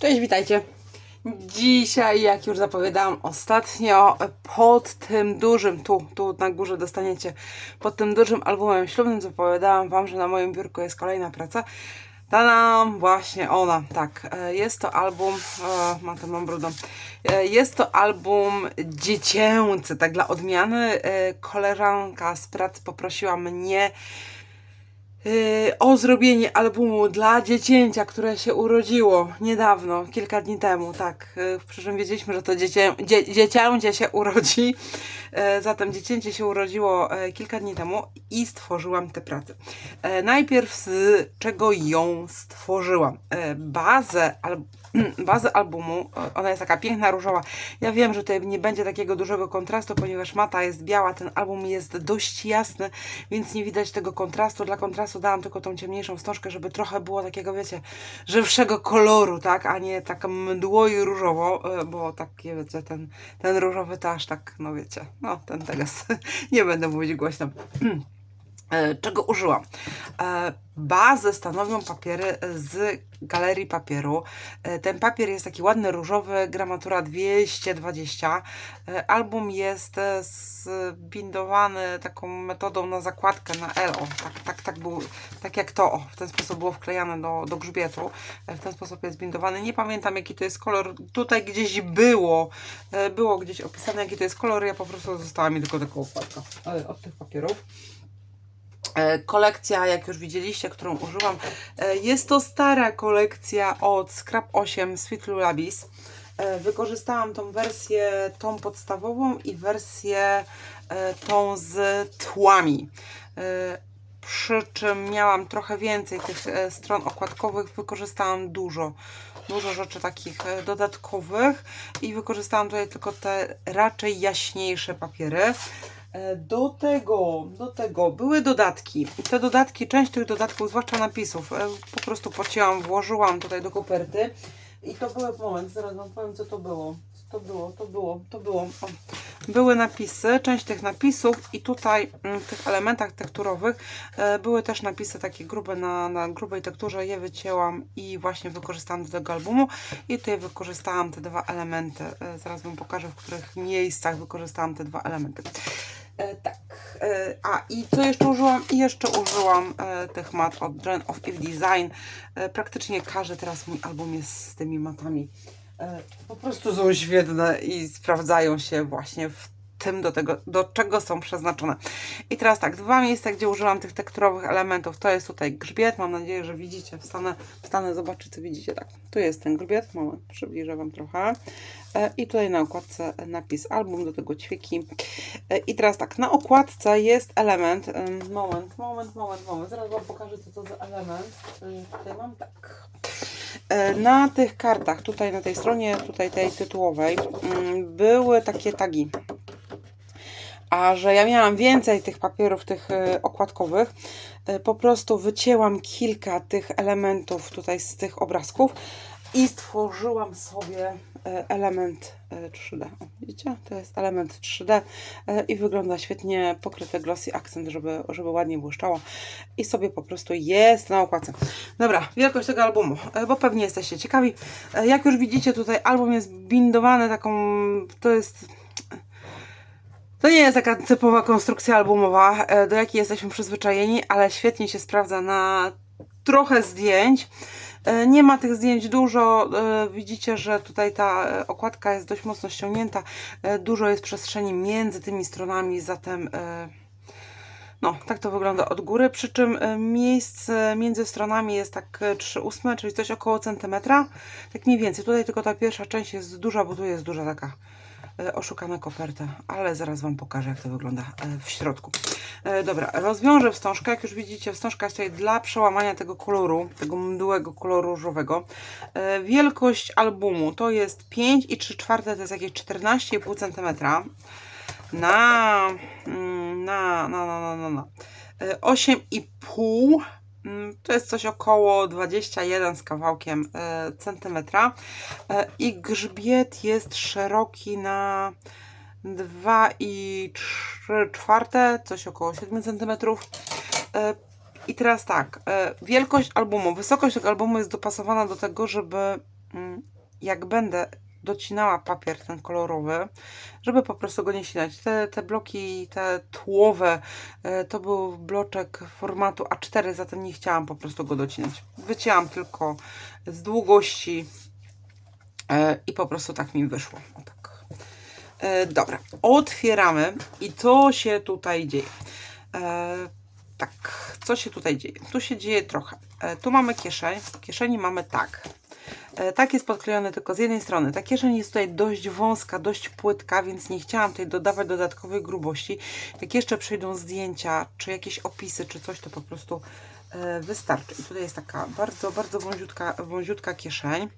Cześć, witajcie. Dzisiaj, jak już zapowiadałam ostatnio, pod tym dużym, tu, tu na górze dostaniecie, pod tym dużym albumem ślubnym zapowiadałam Wam, że na moim biurku jest kolejna praca. Tadam, właśnie ona, tak. e, Jest to album, e, mam to mam brudą. E, Jest to album dziecięcy, tak dla odmiany. E, Koleżanka z pracy poprosiła mnie o zrobienie albumu dla dziecięcia, które się urodziło niedawno, kilka dni temu, tak. Yy, przy czym wiedzieliśmy, że to dziecię, dzie, dziecięcie się urodzi. Yy, zatem dziecięcie się urodziło yy, kilka dni temu i stworzyłam tę pracę. Yy, najpierw z czego ją stworzyłam? Yy, bazę albumu bazę albumu. Ona jest taka piękna, różowa. Ja wiem, że tutaj nie będzie takiego dużego kontrastu, ponieważ mata jest biała, ten album jest dość jasny, więc nie widać tego kontrastu. Dla kontrastu dałam tylko tą ciemniejszą wstążkę, żeby trochę było takiego, wiecie, żywszego koloru, tak, a nie tak mdło i różowo, e, bo takie, wiecie, ten, ten różowy to aż tak, no wiecie, no ten teraz nie będę mówić głośno. E, czego użyłam. E, Bazę stanowią papiery z galerii papieru. E, Ten papier jest taki ładny, różowy, gramatura 220. E, Album jest zbindowany taką metodą na zakładkę, na L. Tak, tak, tak, był, tak jak to, w ten sposób było wklejane do, do grzbietu. W ten sposób jest zbindowany. Nie pamiętam jaki to jest kolor. Tutaj gdzieś było, było gdzieś opisane jaki to jest kolor. Ja po prostu została mi tylko taka okładka od tych papierów. E, Kolekcja, jak już widzieliście, którą użyłam, e, jest to stara kolekcja od Scrap 8 Sweet Lullabies. E, Wykorzystałam tą wersję, tą podstawową i wersję tą z tłami. Przy czym miałam trochę więcej tych stron okładkowych, wykorzystałam dużo, dużo rzeczy takich dodatkowych i wykorzystałam tutaj tylko te raczej jaśniejsze papiery. E, Do tego, do tego były dodatki. Te dodatki, część tych dodatków, zwłaszcza napisów, e, po prostu pocięłam, włożyłam tutaj do koperty. I to były, moment, zaraz wam powiem co to było. To było, to było, to było. O. Były napisy, część tych napisów i tutaj mm, w tych elementach tekturowych e, były też napisy takie grube na, na grubej tekturze. Je wycięłam i właśnie wykorzystałam do tego albumu. I tutaj wykorzystałam te dwa elementy. Zaraz wam pokażę, w których miejscach wykorzystałam te dwa elementy. E, tak. E, a i co jeszcze użyłam? I jeszcze użyłam e, tych mat od Gen of Eve Design. Praktycznie każdy teraz mój album jest z tymi matami. Po prostu są świetne i sprawdzają się właśnie w tym, do tego, do czego są przeznaczone. I teraz tak, dwa miejsca, gdzie użyłam tych tekturowych elementów, to jest tutaj grzbiet, mam nadzieję, że widzicie, wstanę, wstanę zobaczyć, co widzicie, tak, tu jest ten grzbiet, moment, przybliżę Wam trochę. E, i tutaj na okładce napis album, do tego ćwieki E, i teraz tak, na okładce jest element, em, moment, moment, moment, moment, zaraz Wam pokażę, co to za element, E, tutaj mam tak, na tych kartach, tutaj na tej stronie, tutaj tej tytułowej, mm, były takie tagi. A że ja miałam więcej tych papierów, tych e, okładkowych, e, po prostu wycięłam kilka tych elementów tutaj z tych obrazków i stworzyłam sobie e, element e, 3D. O, widzicie? To jest element 3D e, i wygląda świetnie pokryte glossy akcent, żeby, żeby ładnie błyszczało. I sobie po prostu jest na okładce. Dobra, wielkość tego albumu, bo pewnie jesteście ciekawi. Jak już widzicie, tutaj album jest bindowany taką, to jest to nie jest taka typowa konstrukcja albumowa, e, do jakiej jesteśmy przyzwyczajeni, ale świetnie się sprawdza na trochę zdjęć. E, Nie ma tych zdjęć dużo. e, Widzicie, że tutaj ta okładka jest dość mocno ściągnięta. Dużo jest przestrzeni między tymi stronami, zatem no, tak to wygląda od góry. Przy czym miejsce między stronami jest tak e, 3 ósme, czyli coś około centymetra. Tak mniej więcej. Tutaj tylko ta pierwsza część jest duża, bo tu jest duża taka e, oszukana koperta, ale zaraz Wam pokażę, jak to wygląda e, w środku. E, Dobra, rozwiążę wstążkę. Jak już widzicie, wstążka jest tutaj dla przełamania tego koloru, tego mdłego koloru różowego. Wielkość albumu to jest 5 i 3 czwarte, to jest jakieś 14,5 cm. Na, mm, na, na, na, na, na, na. E, 8,5 mm, to jest coś około 21 z kawałkiem e, centymetra E, i grzbiet jest szeroki na 2 i 3 czwarte, coś około 7 cm. I teraz tak, e, wielkość albumu, wysokość tego albumu jest dopasowana do tego, żeby mm, jak będę docinała papier ten kolorowy, żeby po prostu go nie ścinać. Te, te bloki, te tłowe, e, to był bloczek formatu A4, zatem nie chciałam po prostu go docinać. Wycięłam tylko z długości e, i po prostu tak mi wyszło. Tak. E, dobra, otwieramy i co się tutaj dzieje? Tak, co się tutaj dzieje? Tu się dzieje trochę. Tu mamy kieszeń, w kieszeni mamy tak. E, tak jest podklejony tylko z jednej strony. Ta kieszeń jest tutaj dość wąska, dość płytka, więc nie chciałam tutaj dodawać dodatkowej grubości. Jak jeszcze przyjdą zdjęcia, czy jakieś opisy, czy coś, to po prostu e, wystarczy. I tutaj jest taka bardzo, bardzo wąziutka, wąziutka kieszeń.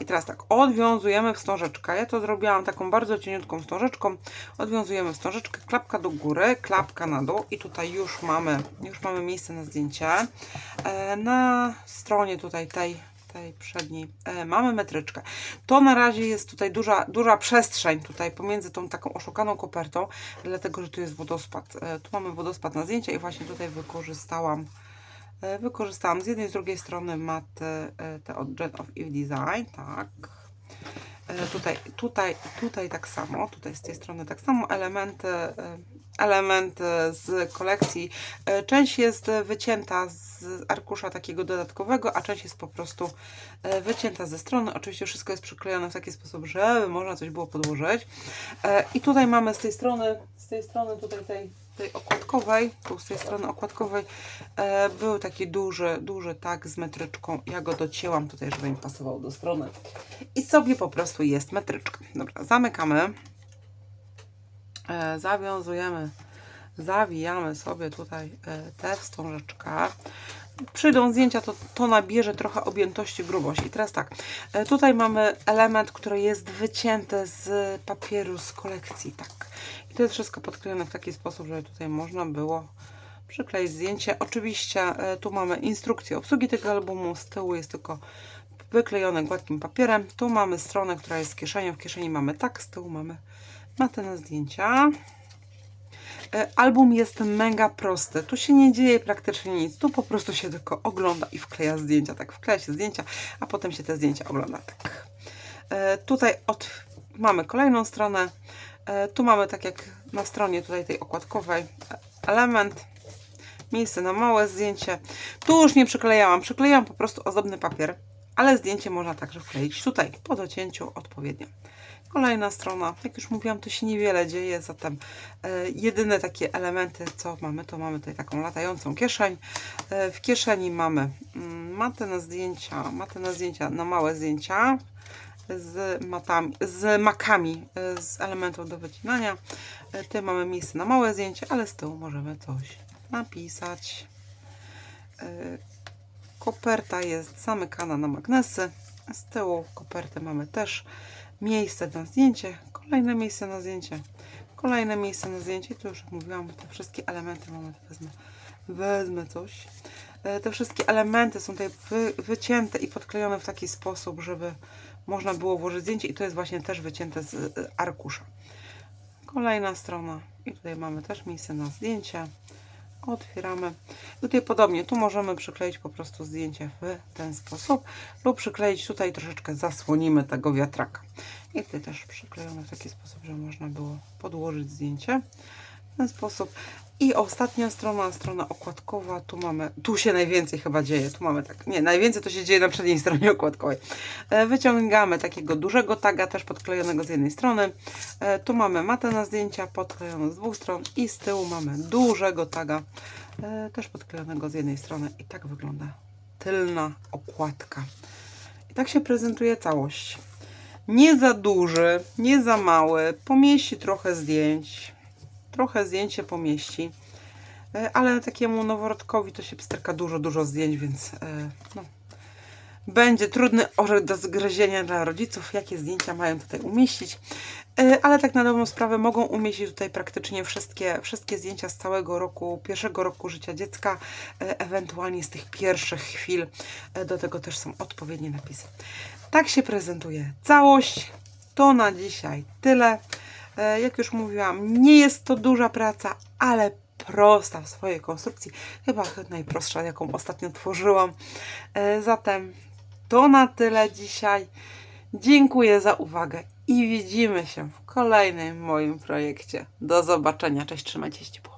I teraz tak, odwiązujemy wstążeczkę. Ja to zrobiłam taką bardzo cieniutką wstążeczką. Odwiązujemy wstążeczkę, klapka do góry, klapka na dół i tutaj już mamy, już mamy miejsce na zdjęcie. E, Na stronie tutaj tej tej przedniej e, mamy metryczkę. To na razie jest tutaj duża, duża przestrzeń tutaj pomiędzy tą taką oszukaną kopertą, dlatego że tu jest wodospad. E, tu mamy wodospad na zdjęcia i właśnie tutaj wykorzystałam e, wykorzystałam z jednej z drugiej strony maty e, te od Gen of Eve Design, tak. E, Tutaj, tutaj, tutaj tak samo, tutaj z tej strony tak samo, elementy, e, elementy z kolekcji. E, Część jest wycięta z arkusza takiego dodatkowego, a część jest po prostu wycięta ze strony. Oczywiście wszystko jest przyklejone w taki sposób, żeby można coś było podłożyć. I tutaj mamy z tej strony, z tej strony tutaj tej, tej okładkowej, tu z tej strony okładkowej e, był taki duży, duży tak z metryczką. Ja go docięłam tutaj, żeby mi pasował do strony. I sobie po prostu jest metryczka. Dobra, zamykamy. E, zawiązujemy, zawijamy sobie tutaj e, tę wstążeczkę. Przyjdą zdjęcia, to, to nabierze trochę objętości, grubości. I teraz tak, e, tutaj mamy element, który jest wycięty z papieru z kolekcji, tak. I to jest wszystko podklejone w taki sposób, żeby tutaj można było przykleić zdjęcie. Oczywiście e, tu mamy instrukcję obsługi tego albumu, z tyłu jest tylko wyklejone gładkim papierem. Tu mamy stronę, która jest z kieszenią, w kieszeni mamy tak, z tyłu mamy matę na zdjęcia. E, Album jest mega prosty. Tu się nie dzieje praktycznie nic. Tu po prostu się tylko ogląda i wkleja zdjęcia. Tak, wkleja się zdjęcia, a potem się te zdjęcia ogląda. Tak. E, Tutaj od... mamy kolejną stronę. E, Tu mamy, tak jak na stronie tutaj tej okładkowej, element. Miejsce na małe zdjęcie. Tu już nie przyklejałam. Przyklejałam po prostu ozdobny papier, ale zdjęcie można także wkleić tutaj po docięciu odpowiednio. Kolejna strona, jak już mówiłam, to się niewiele dzieje, zatem e, jedyne takie elementy, co mamy, to mamy tutaj taką latającą kieszeń. E, w kieszeni mamy mm, matę na zdjęcia, matę na zdjęcia, na małe zdjęcia z matami, z makami, e, z elementów do wycinania. Tutaj mamy miejsce na małe zdjęcie, ale z tyłu możemy coś napisać. Koperta jest zamykana na magnesy. Z tyłu koperty mamy też miejsce na zdjęcie, kolejne miejsce na zdjęcie, kolejne miejsce na zdjęcie. Tu już jak mówiłam, te wszystkie elementy mamy, wezmę, wezmę coś. E, Te wszystkie elementy są tutaj wy, wycięte i podklejone w taki sposób, żeby można było włożyć zdjęcie i to jest właśnie też wycięte z e, arkusza. Kolejna strona i tutaj mamy też miejsce na zdjęcie. Otwieramy. Tutaj podobnie, tu możemy przykleić po prostu zdjęcie w ten sposób lub przykleić tutaj troszeczkę zasłonimy tego wiatraka. I tutaj też przyklejone w taki sposób, żeby można było podłożyć zdjęcie w ten sposób. I ostatnia strona, strona okładkowa, tu mamy, tu się najwięcej chyba dzieje, tu mamy tak, nie, najwięcej to się dzieje na przedniej stronie okładkowej. E, Wyciągamy takiego dużego taga, też podklejonego z jednej strony. E, Tu mamy matę na zdjęcia, podklejoną z dwóch stron i z tyłu mamy dużego taga, e, też podklejonego z jednej strony i tak wygląda tylna okładka. I tak się prezentuje całość. Nie za duży, nie za mały, pomieści trochę zdjęć, trochę zdjęć się pomieści, E, ale takiemu noworodkowi to się psterka dużo, dużo zdjęć, więc e, no, będzie trudny orzech do zgryzienia dla rodziców, jakie zdjęcia mają tutaj umieścić. E, Ale tak na dobrą sprawę mogą umieścić tutaj praktycznie wszystkie, wszystkie zdjęcia z całego roku, pierwszego roku życia dziecka, ewentualnie z tych pierwszych chwil. Do tego też są odpowiednie napisy. Tak się prezentuje całość. To na dzisiaj tyle. E, Jak już mówiłam, nie jest to duża praca, ale prosta w swojej konstrukcji. Chyba najprostsza, jaką ostatnio tworzyłam. E, Zatem to na tyle dzisiaj. Dziękuję za uwagę i widzimy się w kolejnym moim projekcie. Do zobaczenia. Cześć, trzymajcie się ciepło.